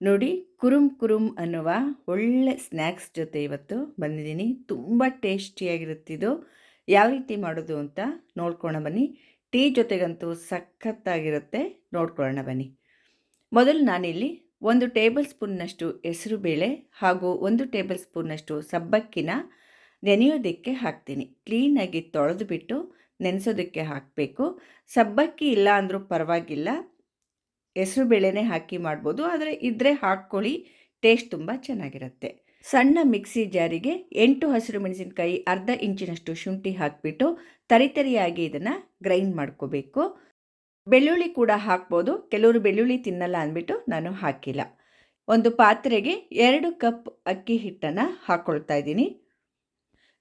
ನೋಡಿ ಕುರುಮ್ ಕುರುಮ್ ಅನ್ನುವ ಒಳ್ಳೆ ಸ್ನ್ಯಾಕ್ಸ್ ಜೊತೆ ಇವತ್ತು ಬಂದಿದ್ದೀನಿ. ತುಂಬ ಟೇಸ್ಟಿಯಾಗಿರುತ್ತಿದ್ದು ಯಾವ ರೀತಿ ಮಾಡೋದು ಅಂತ ನೋಡ್ಕೊಳ್ಳೋಣ ಬನ್ನಿ. ಟೀ ಜೊತೆಗಂತೂ ಸಖತ್ತಾಗಿರುತ್ತೆ. ನೋಡ್ಕೊಳ್ಳೋಣ ಬನ್ನಿ. ಮೊದಲು ನಾನಿಲ್ಲಿ ಒಂದು ಟೇಬಲ್ ಸ್ಪೂನ್ನಷ್ಟು ಹೆಸರುಬೇಳೆ ಹಾಗೂ ಒಂದು ಟೇಬಲ್ ಸ್ಪೂನ್ನಷ್ಟು ಸಬ್ಬಕ್ಕಿನ ನೆನೆಯೋದಕ್ಕೆ ಹಾಕ್ತೀನಿ. ಕ್ಲೀನಾಗಿ ತೊಳೆದು ಬಿಟ್ಟು ನೆನೆಸೋದಕ್ಕೆ ಹಾಕಬೇಕು. ಸಬ್ಬಕ್ಕಿ ಇಲ್ಲ ಅಂದರೂ ಪರವಾಗಿಲ್ಲ. ಹೆಸರು ಬೇಳೆನೇ ಹಾಕಿ ಮಾಡ್ಬೋದು. ಆದರೆ ಇದ್ದರೆ ಹಾಕ್ಕೊಳ್ಳಿ, ಟೇಸ್ಟ್ ತುಂಬ ಚೆನ್ನಾಗಿರುತ್ತೆ. ಸಣ್ಣ ಮಿಕ್ಸಿ ಜಾರಿಗೆ ಎಂಟು ಹಸಿರು ಮೆಣಸಿನಕಾಯಿ ಅರ್ಧ ಇಂಚಿನಷ್ಟು ಶುಂಠಿ ಹಾಕಿಬಿಟ್ಟು ತರಿತರಿಯಾಗಿ ಇದನ್ನು ಗ್ರೈಂಡ್ ಮಾಡ್ಕೋಬೇಕು. ಬೆಳ್ಳುಳ್ಳಿ ಕೂಡ ಹಾಕ್ಬೋದು. ಕೆಲವರು ಬೆಳ್ಳುಳ್ಳಿ ತಿನ್ನಲ್ಲ ಅಂದ್ಬಿಟ್ಟು ನಾನು ಹಾಕಿಲ್ಲ. ಒಂದು ಪಾತ್ರೆಗೆ ಎರಡು ಕಪ್ ಅಕ್ಕಿ ಹಿಟ್ಟನ್ನು ಹಾಕ್ಕೊಳ್ತಾ ಇದ್ದೀನಿ.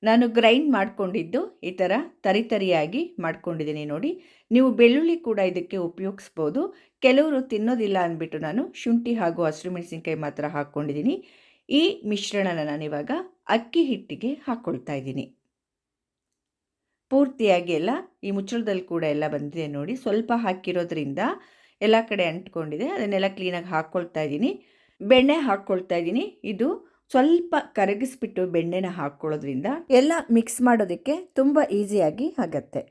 ನಾನು ಗ್ರೈಂಡ್ ಮಾಡಿಕೊಂಡಿದ್ದು ಈ ಥರ ತರಿತರಿಯಾಗಿ ಮಾಡ್ಕೊಂಡಿದ್ದೀನಿ ನೋಡಿ. ನೀವು ಬೆಳ್ಳುಳ್ಳಿ ಕೂಡ ಇದಕ್ಕೆ ಉಪಯೋಗಿಸ್ಬೋದು. ಕೆಲವರು ತಿನ್ನೋದಿಲ್ಲ ಅಂದ್ಬಿಟ್ಟು ನಾನು ಶುಂಠಿ ಹಾಗೂ ಹಸಿರು ಮೆಣಸಿನ್ಕಾಯಿ ಮಾತ್ರ ಹಾಕ್ಕೊಂಡಿದ್ದೀನಿ ಈ ಮಿಶ್ರಣನ ನಾನಿವಾಗ ಅಕ್ಕಿ ಹಿಟ್ಟಿಗೆ ಹಾಕ್ಕೊಳ್ತಾ ಇದ್ದೀನಿ. ಪೂರ್ತಿಯಾಗಿ ಎಲ್ಲ ಈ ಮುಚ್ಚಳದಲ್ಲಿ ಕೂಡ ಎಲ್ಲ ಬಂದಿದೆ ನೋಡಿ. ಸ್ವಲ್ಪ ಹಾಕಿರೋದ್ರಿಂದ ಎಲ್ಲ ಕಡೆ ಅಂಟ್ಕೊಂಡಿದೆ. ಅದನ್ನೆಲ್ಲ ಕ್ಲೀನಾಗಿ ಹಾಕ್ಕೊಳ್ತಾ ಇದ್ದೀನಿ. ಬೆಣ್ಣೆ ಹಾಕ್ಕೊಳ್ತಾ ಇದ್ದೀನಿ. ಇದು ಸ್ವಲ್ಪ ಕರಗಿಸ್ಬಿಟ್ಟು ಬೆಣ್ಣೆನ ಹಾಕ್ಕೊಳ್ಳೋದ್ರಿಂದ ಎಲ್ಲ ಮಿಕ್ಸ್ ಮಾಡೋದಕ್ಕೆ ತುಂಬ ಈಸಿಯಾಗಿ ಆಗತ್ತೆ.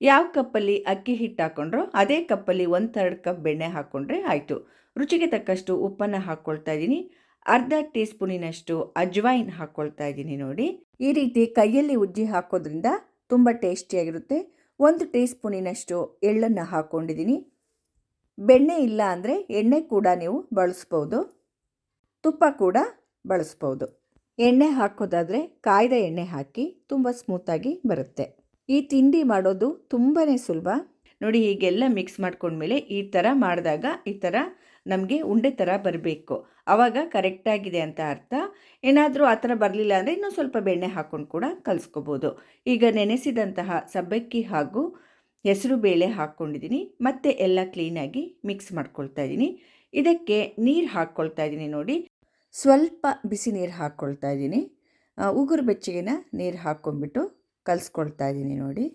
ಯಾವ ಕಪ್ಪಲ್ಲಿ ಅಕ್ಕಿ ಹಿಟ್ಟು ಹಾಕ್ಕೊಂಡ್ರೋ ಅದೇ ಕಪ್ಪಲ್ಲಿ ಒಂದು ಥರ್ಡ್ ಕಪ್ ಬೆಣ್ಣೆ ಹಾಕ್ಕೊಂಡ್ರೆ ಆಯಿತು. ರುಚಿಗೆ ತಕ್ಕಷ್ಟು ಉಪ್ಪನ್ನು ಹಾಕ್ಕೊಳ್ತಾ ಇದ್ದೀನಿ. ಅರ್ಧ ಟೀ ಸ್ಪೂನಿನಷ್ಟು ಅಜ್ವೈನ್ ಹಾಕ್ಕೊಳ್ತಾ ಇದ್ದೀನಿ ನೋಡಿ. ಈ ರೀತಿ ಕೈಯಲ್ಲಿ ಉಜ್ಜಿ ಹಾಕೋದ್ರಿಂದ ತುಂಬ ಟೇಸ್ಟಿಯಾಗಿರುತ್ತೆ. ಒಂದು ಟೀ ಸ್ಪೂನಿನಷ್ಟು ಎಳ್ಳನ್ನು ಹಾಕ್ಕೊಂಡಿದ್ದೀನಿ ಬೆಣ್ಣೆ ಇಲ್ಲ ಅಂದರೆ ಎಣ್ಣೆ ಕೂಡ ನೀವು ಬಳಸ್ಬೋದು. ತುಪ್ಪ ಕೂಡ ಬಳಸ್ಬೋದು. ಎಣ್ಣೆ ಹಾಕೋದಾದರೆ ಕಾಯ್ದ ಎಣ್ಣೆ ಹಾಕಿ ತುಂಬ ಸ್ಮೂತಾಗಿ ಬರುತ್ತೆ. ಈ ತಿಂಡಿ ಮಾಡೋದು ತುಂಬಾ ಸುಲಭ. ನೋಡಿ ಹೀಗೆಲ್ಲ ಮಿಕ್ಸ್ ಮಾಡ್ಕೊಂಡ್ಮೇಲೆ ಈ ಥರ ಮಾಡಿದಾಗ ಈ ಥರ ನಮಗೆ ಉಂಡೆ ಥರ ಬರಬೇಕು. ಆವಾಗ ಕರೆಕ್ಟಾಗಿದೆ ಅಂತ ಅರ್ಥ. ಏನಾದರೂ ಆ ಥರ ಬರಲಿಲ್ಲ ಅಂದರೆ ಇನ್ನೂ ಸ್ವಲ್ಪ ಬೆಣ್ಣೆ ಹಾಕ್ಕೊಂಡು ಕೂಡ ಕಲಿಸ್ಕೋಬೋದು. ಈಗ ನೆನೆಸಿದಂತಹ ಸಬ್ಬಕ್ಕಿ ಹಾಗೂ ಹೆಸರು ಬೇಳೆ ಹಾಕ್ಕೊಂಡಿದ್ದೀನಿ ಮತ್ತೆ ಎಲ್ಲ ಕ್ಲೀನಾಗಿ ಮಿಕ್ಸ್ ಮಾಡ್ಕೊಳ್ತಾ ಇದ್ದೀನಿ ಇದಕ್ಕೆ ನೀರು ಹಾಕ್ಕೊಳ್ತಾ ಇದ್ದೀನಿ ನೋಡಿ. ಸ್ವಲ್ಪ ಬಿಸಿ ನೀರು ಹಾಕ್ಕೊಳ್ತಾ ಇದ್ದೀನಿ. ಉಗುರು ಬೆಚ್ಚಗಿನ ನೀರು ಹಾಕ್ಕೊಂಡ್ಬಿಟ್ಟು ಕಲಿಸ್ಕೊಳ್ತಾ ಇದ್ದೀನಿ ನೋಡಿ.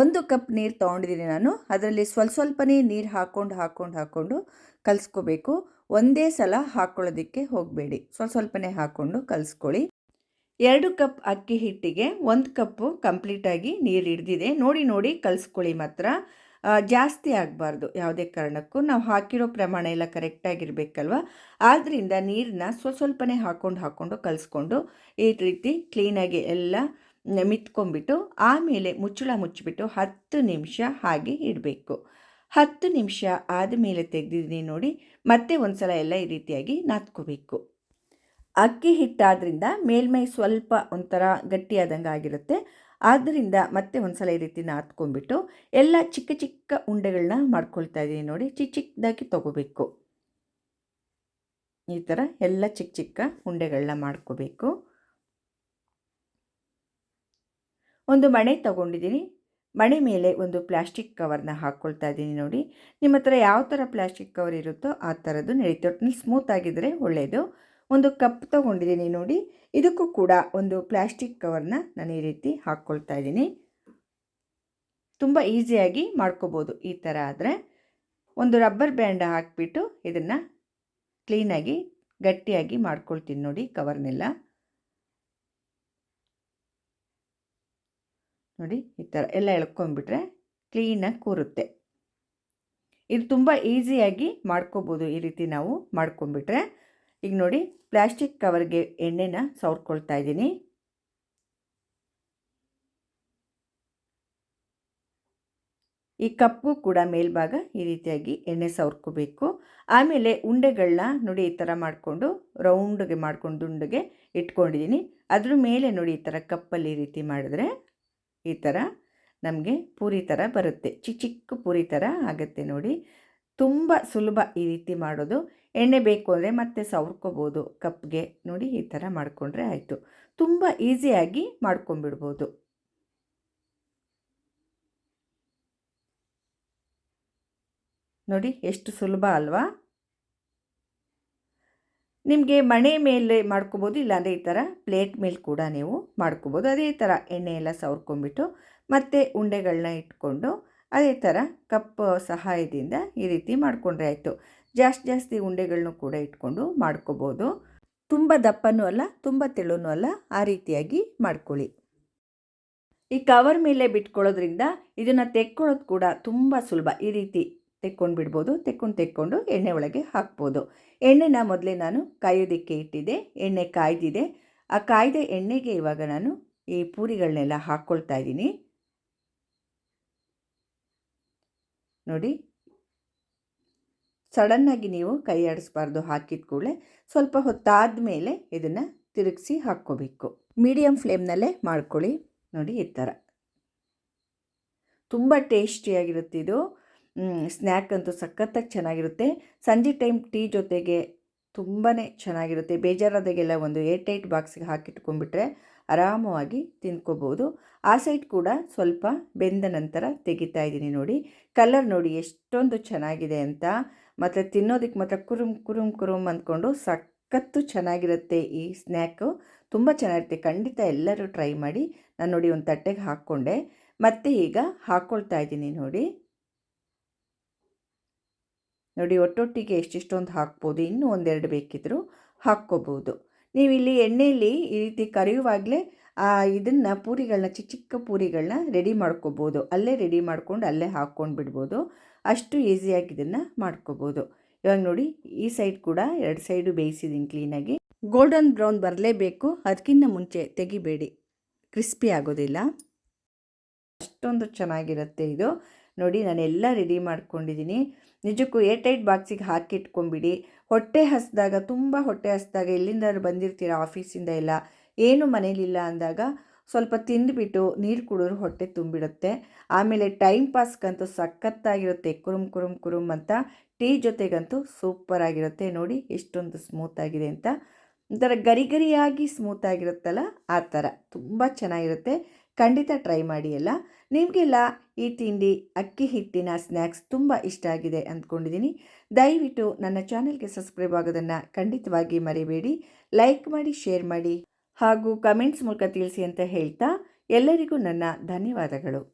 ಒಂದು ಕಪ್ ನೀರು ತೊಗೊಂಡಿದ್ದೀನಿ ನಾನು. ಅದರಲ್ಲಿ ಸ್ವಲ್ಪ ಸ್ವಲ್ಪನೇ ನೀರು ಹಾಕ್ಕೊಂಡು ಹಾಕ್ಕೊಂಡು ಹಾಕ್ಕೊಂಡು ಕಲಿಸ್ಕೋಬೇಕು. ಒಂದೇ ಸಲ ಹಾಕ್ಕೊಳ್ಳೋದಕ್ಕೆ ಹೋಗಬೇಡಿ. ಸ್ವಲ್ಪ ಸ್ವಲ್ಪನೇ ಹಾಕ್ಕೊಂಡು ಕಲಿಸ್ಕೊಳ್ಳಿ. ಎರಡು ಕಪ್ ಅಕ್ಕಿ ಹಿಟ್ಟಿಗೆ ಒಂದು ಕಪ್ಪು ಕಂಪ್ಲೀಟಾಗಿ ನೀರು ಹಿಡ್ದಿದೆ. ನೋಡಿ ನೋಡಿ ಕಲಿಸ್ಕೊಳ್ಳಿ ಮಾತ್ರ. ಜಾಸ್ತಿ ಆಗಬಾರ್ದು ಯಾವುದೇ ಕಾರಣಕ್ಕೂ. ನಾವು ಹಾಕಿರೋ ಪ್ರಮಾಣ ಎಲ್ಲ ಕರೆಕ್ಟಾಗಿರಬೇಕಲ್ವ ಆದ್ದರಿಂದ ನೀರನ್ನ ಸ್ವಲ್ಪ ಸ್ವಲ್ಪನೇ ಹಾಕ್ಕೊಂಡು ಹಾಕ್ಕೊಂಡು ಕಲಿಸ್ಕೊಂಡು ಈ ರೀತಿ ಕ್ಲೀನಾಗಿ ಎಲ್ಲ ಮಿತ್ಕೊಂಡ್ಬಿಟ್ಟು ಆಮೇಲೆ ಮುಚ್ಚಳ ಮುಚ್ಚಿಬಿಟ್ಟು ಹತ್ತು ನಿಮಿಷ ಹಾಗೆ ಇಡಬೇಕು. ಹತ್ತು ನಿಮಿಷ ಆದಮೇಲೆ ತೆಗೆದಿದ್ದೀನಿ ನೋಡಿ, ಮತ್ತೆ ಒಂದು ಸಲ ಎಲ್ಲ ಈ ರೀತಿಯಾಗಿ ನಾದ್ಕೋಬೇಕು. ಅಕ್ಕಿ ಹಿಟ್ಟಾದ್ರಿಂದ ಮೇಲ್ಮೈ ಸ್ವಲ್ಪ ಒಂಥರ ಗಟ್ಟಿಯಾದಂಗೆ ಆಗಿರುತ್ತೆ ಆದ್ದರಿಂದ ಮತ್ತೆ ಒಂದು ಸಲ ಈ ರೀತಿ ನಾದ್ಕೊಂಡ್ಬಿಟ್ಟು ಎಲ್ಲ ಚಿಕ್ಕ ಚಿಕ್ಕ ಉಂಡೆಗಳನ್ನ ಮಾಡ್ಕೊಳ್ತಾ ಇದ್ದೀನಿ ನೋಡಿ ಚಿಕ್ಕ ಚಿಕ್ಕದಾಗಿ ತೊಗೋಬೇಕು. ಈ ಥರ ಎಲ್ಲ ಚಿಕ್ಕ ಚಿಕ್ಕ ಉಂಡೆಗಳನ್ನ ಮಾಡ್ಕೋಬೇಕು. ಒಂದು ಮಣೆ ತಗೊಂಡಿದ್ದೀನಿ. ಮಣೆ ಮೇಲೆ ಒಂದು ಪ್ಲಾಸ್ಟಿಕ್ ಕವರ್ನ ಹಾಕ್ಕೊಳ್ತಾ ಇದ್ದೀನಿ ನೋಡಿ. ನಿಮ್ಮ ಹತ್ರ ಯಾವ ಥರ ಪ್ಲಾಸ್ಟಿಕ್ ಕವರ್ ಇರುತ್ತೋ ಆ ಥರದ್ದು ನಡೀತೆ ಒಟ್ಟಿನಲ್ಲಿ ಸ್ಮೂತ್ ಆಗಿದ್ದರೆ ಒಳ್ಳೆಯದು ಒಂದು ಕಪ್ ತಗೊಂಡಿದ್ದೀನಿ ನೋಡಿ. ಇದಕ್ಕೂ ಕೂಡ ಒಂದು ಪ್ಲಾಸ್ಟಿಕ್ ಕವರ್ನ ನಾನು ಈ ರೀತಿ ಹಾಕ್ಕೊಳ್ತಾ ಇದ್ದೀನಿ. ತುಂಬ ಈಸಿಯಾಗಿ ಮಾಡ್ಕೋಬೋದು ಈ ಥರ ಆದರೆ. ಒಂದು ರಬ್ಬರ್ ಬ್ಯಾಂಡ್ ಹಾಕಿಬಿಟ್ಟು ಇದನ್ನು ಕ್ಲೀನಾಗಿ, ಗಟ್ಟಿಯಾಗಿ ಮಾಡ್ಕೊಳ್ತೀನಿ ನೋಡಿ ಕವರ್ನೆಲ್ಲ. ನೋಡಿ ಈ ಥರ ಎಲ್ಲ ಎಳ್ಕೊಂಬಿಟ್ರೆ ಕ್ಲೀನಾಗಿ ಕೂರುತ್ತೆ. ಇದು ತುಂಬ ಈಸಿಯಾಗಿ ಮಾಡ್ಕೋಬೋದು ಈ ರೀತಿ ನಾವು ಮಾಡ್ಕೊಂಬಿಟ್ರೆ ಈಗ ನೋಡಿ ಪ್ಲಾಸ್ಟಿಕ್ ಕವರ್ಗೆ ಎಣ್ಣೆನ ಸವರ್ಕೊಳ್ತಾ ಇದ್ದೀನಿ. ಈ ಕಪ್ಪು ಕೂಡ ಮೇಲ್ಭಾಗ ಈ ರೀತಿಯಾಗಿ ಎಣ್ಣೆ ಸವರ್ಕೋಬೇಕು. ಆಮೇಲೆ ಉಂಡೆಗಳನ್ನ ನೋಡಿ ಈ ಥರ ಮಾಡಿಕೊಂಡು ರೌಂಡ್ಗೆ ಮಾಡ್ಕೊಂಡು ಉಂಡೆಗೆ ಇಟ್ಕೊಂಡಿದ್ದೀನಿ. ಅದ್ರ ಮೇಲೆ ನೋಡಿ ಈ ಥರ ಕಪ್ಪಲ್ಲಿ ಈ ರೀತಿ ಮಾಡಿದ್ರೆ ಈ ಥರ ನಮಗೆ ಪೂರಿ ಥರ ಬರುತ್ತೆ. ಚಿಕ್ಕ ಚಿಕ್ಕ ಪೂರಿ ಥರ ಆಗುತ್ತೆ ನೋಡಿ. ತುಂಬ ಸುಲಭ ಈ ರೀತಿ ಮಾಡೋದು. ಎಣ್ಣೆ ಬೇಕು ಅಂದರೆ ಮತ್ತೆ ಸವರ್ಕೋಬೋದು, ಕಪ್ಗೆ ನೋಡಿ ಈ ಥರ ಮಾಡಿಕೊಂಡ್ರೆ ಆಯಿತು. ತುಂಬ ಈಸಿಯಾಗಿ ಮಾಡ್ಕೊಂಬಿಡ್ಬೋದು ನೋಡಿ ಎಷ್ಟು ಸುಲಭ ಅಲ್ವಾ? ನಿಮಗೆ ಮಣೆ ಮೇಲೆ ಮಾಡ್ಕೋಬೋದು, ಇಲ್ಲಾಂದರೆ ಈ ಥರ ಪ್ಲೇಟ್ ಮೇಲೆ ಕೂಡ ನೀವು ಮಾಡ್ಕೋಬೋದು. ಅದೇ ಥರ ಎಣ್ಣೆ ಎಲ್ಲ ಸವರ್ಕೊಂಬಿಟ್ಟು ಮತ್ತೆ ಉಂಡೆಗಳನ್ನ ಇಟ್ಕೊಂಡು ಅದೇ ಥರ ಕಪ್ ಸಹಾಯದಿಂದ ಈ ರೀತಿ ಮಾಡಿಕೊಂಡ್ರೆ ಆಯಿತು. ಜಾಸ್ತಿ ಜಾಸ್ತಿ ಉಂಡೆಗಳನ್ನು ಕೂಡ ಇಟ್ಕೊಂಡು ಮಾಡ್ಕೋಬೋದು. ತುಂಬ ದಪ್ಪನೂ ಅಲ್ಲ, ತುಂಬ ತೆಳುನೂ ಅಲ್ಲ, ಆ ರೀತಿಯಾಗಿ ಮಾಡ್ಕೊಳ್ಳಿ. ಈ ಕವರ್ ಮೇಲೆ ಬಿಟ್ಕೊಳ್ಳೋದ್ರಿಂದ ಇದನ್ನು ತೆಕ್ಕೊಳ್ಳೋದು ಕೂಡ ತುಂಬ ಸುಲಭ. ಈ ರೀತಿ ತೆಕ್ಕೊಂಡು ಬಿಡ್ಬೋದು, ತೆಕ್ಕೊಂಡು ತೆಕ್ಕೊಂಡು ಎಣ್ಣೆ ಒಳಗೆ ಹಾಕ್ಬೋದು. ಎಣ್ಣೆನ ಮೊದಲೇ ನಾನು ಕಾಯೋದಕ್ಕೆ ಇಟ್ಟಿದ್ದೆ, ಎಣ್ಣೆ ಕಾಯ್ದಿದೆ. ಆ ಕಾಯ್ದ ಎಣ್ಣೆಗೆ ಇವಾಗ ನಾನು ಈ ಪೂರಿಗಳನ್ನೆಲ್ಲ ಹಾಕ್ಕೊಳ್ತಾ ಇದ್ದೀನಿ. ನೋಡಿ ಸಡನ್ನಾಗಿ ನೀವು ಕೈ ಆಡಿಸ್ಬಾರ್ದು, ಹಾಕಿದ ಕೂಡಲೇ ಸ್ವಲ್ಪ ಹೊತ್ತಾದ ಮೇಲೆ ಇದನ್ನು ತಿರುಗಿಸಿ ಹಾಕ್ಕೋಬೇಕು. ಮೀಡಿಯಮ್ ಫ್ಲೇಮ್ನಲ್ಲೇ ಮಾಡ್ಕೊಳ್ಳಿ. ನೋಡಿ, ಈ ಥರ. ತುಂಬ ಟೇಸ್ಟಿಯಾಗಿರುತ್ತೆ ಇದು. ಸ್ನ್ಯಾಕ್ ಅಂತೂ ಸಖತ್ತಾಗಿ ಚೆನ್ನಾಗಿರುತ್ತೆ. ಸಂಜೆ ಟೈಮ್ ಟೀ ಜೊತೆಗೆ ತುಂಬಾ ಚೆನ್ನಾಗಿರುತ್ತೆ. ಬೇಜಾರಾದಾಗೆಲ್ಲ ಒಂದು ಏಟ್ ಏಟ್ ಬಾಕ್ಸಿಗೆ ಹಾಕಿಟ್ಕೊಂಡ್ಬಿಟ್ರೆ ಆರಾಮವಾಗಿ ತಿನ್ಕೋಬೋದು ಆ ಸೈಡ್ ಕೂಡ ಸ್ವಲ್ಪ ಬೆಂದ ನಂತರ ತೆಗಿತಾ ಇದ್ದೀನಿ ನೋಡಿ. ಕಲರ್ ನೋಡಿ, ಎಷ್ಟೊಂದು ಚೆನ್ನಾಗಿದೆ ಅಂತ. ಮತ್ತು ತಿನ್ನೋದಕ್ಕೆ ಮಾತ್ರ ಕುರುಮ್ ಕುರುಮ್ ಕುರುಮ್ ಅಂದ್ಕೊಂಡು ಸಖತ್ತು ಚೆನ್ನಾಗಿರುತ್ತೆ ಈ ಸ್ನ್ಯಾಕು. ತುಂಬ ಚೆನ್ನಾಗಿರುತ್ತೆ. ಖಂಡಿತ ಎಲ್ಲರೂ ಟ್ರೈ ಮಾಡಿ. ನಾನು ನೋಡಿ ಒಂದು ತಟ್ಟೆಗೆ ಹಾಕ್ಕೊಂಡೆ. ಮತ್ತೆ ಈಗ ಹಾಕ್ಕೊಳ್ತಾ ಇದ್ದೀನಿ ನೋಡಿ. ನೋಡಿ ಒಟ್ಟೊಟ್ಟಿಗೆ ಎಷ್ಟೆಷ್ಟೊಂದು ಹಾಕ್ಬೋದು. ಇನ್ನೂ ಒಂದೆರಡು ಬೇಕಿದ್ದರೂ ಹಾಕ್ಕೋಬೋದು. ನೀವು ಇಲ್ಲಿ ಎಣ್ಣೆಯಲ್ಲಿ ಈ ರೀತಿ ಕರಿಯುವಾಗಲೇ ಇದನ್ನು ಪೂರಿಗಳನ್ನ ಚಿಕ್ಕ ಚಿಕ್ಕ ಪೂರಿಗಳನ್ನ ರೆಡಿ ಮಾಡ್ಕೋಬೋದು. ಅಲ್ಲೇ ರೆಡಿ ಮಾಡ್ಕೊಂಡು ಅಲ್ಲೇ ಹಾಕ್ಕೊಂಡು ಬಿಡ್ಬೋದು ಅಷ್ಟು ಈಸಿಯಾಗಿ ಇದನ್ನು ಮಾಡ್ಕೋಬೋದು. ಇವಾಗ ನೋಡಿ, ಈ ಸೈಡ್ ಕೂಡ ಎರಡು ಸೈಡು ಬೇಯಿಸಿದ್ದೀನಿ ಕ್ಲೀನಾಗಿ ಗೋಲ್ಡನ್ ಬ್ರೌನ್ ಬರಲೇಬೇಕು ಅದಕ್ಕಿಂತ ಮುಂಚೆ ತೆಗಿಬೇಡಿ. ಕ್ರಿಸ್ಪಿ ಆಗೋದಿಲ್ಲ. ಅಷ್ಟೊಂದು ಚೆನ್ನಾಗಿರುತ್ತೆ ಇದು. ನೋಡಿ, ನಾನೆಲ್ಲ ರೆಡಿ ಮಾಡ್ಕೊಂಡಿದ್ದೀನಿ ನಿಜಕ್ಕೂ ಏರ್ ಟೈಟ್ ಬಾಕ್ಸಿಗೆ ಹಾಕಿಟ್ಕೊಂಬಿಡಿ. ಹೊಟ್ಟೆ ಹಸಿದಾಗ, ತುಂಬ ಹೊಟ್ಟೆ ಹಸಿದಾಗ ಎಲ್ಲಿಂದ ಬಂದಿರ್ತೀರ ಆಫೀಸಿಂದ ಎಲ್ಲ. ಏನು ಮನೇಲಿಲ್ಲ ಅಂದಾಗ ಸ್ವಲ್ಪ ತಿಂದುಬಿಟ್ಟು ನೀರು ಕುಡಿದ್ರೆ ಹೊಟ್ಟೆ ತುಂಬಿಡುತ್ತೆ. ಆಮೇಲೆ ಟೈಮ್ ಪಾಸ್ಗಂತೂ ಸಖತ್ತಾಗಿರುತ್ತೆ. ಕುರುಮ್ ಕುರುಮ್ ಕುರುಮ್ ಅಂತ ಟೀ ಜೊತೆಗಂತೂ ಸೂಪರ್ ಆಗಿರುತ್ತೆ. ನೋಡಿ ಎಷ್ಟೊಂದು ಸ್ಮೂತಾಗಿದೆ ಅಂತ. ಒಂಥರ ಗರಿ ಗರಿಯಾಗಿ ಸ್ಮೂತಾಗಿರುತ್ತಲ್ಲ ಆ ಥರ. ತುಂಬ ಚೆನ್ನಾಗಿರುತ್ತೆ. ಖಂಡಿತ ಟ್ರೈ ಮಾಡಿ ಎಲ್ಲ. ನಿಮಗೆಲ್ಲ ಈ ತಿಂಡಿ, ಅಕ್ಕಿ ಹಿಟ್ಟಿನ ಸ್ನ್ಯಾಕ್ಸ್ ತುಂಬ ಇಷ್ಟ ಆಗಿದೆ ಅಂದ್ಕೊಂಡಿದ್ದೀನಿ. ದಯವಿಟ್ಟು ನನ್ನ ಚಾನೆಲ್ಗೆ ಸಬ್ಸ್ಕ್ರೈಬ್ ಆಗೋದನ್ನು ಖಂಡಿತವಾಗಿ ಮರಿಬೇಡಿ. ಲೈಕ್ ಮಾಡಿ, ಶೇರ್ ಮಾಡಿ. ಹಾಗೂ ಕಮೆಂಟ್ಸ್ ಮೂಲಕ ತಿಳಿಸಿ ಅಂತ ಹೇಳ್ತಾ ಎಲ್ಲರಿಗೂ ನನ್ನ ಧನ್ಯವಾದಗಳು.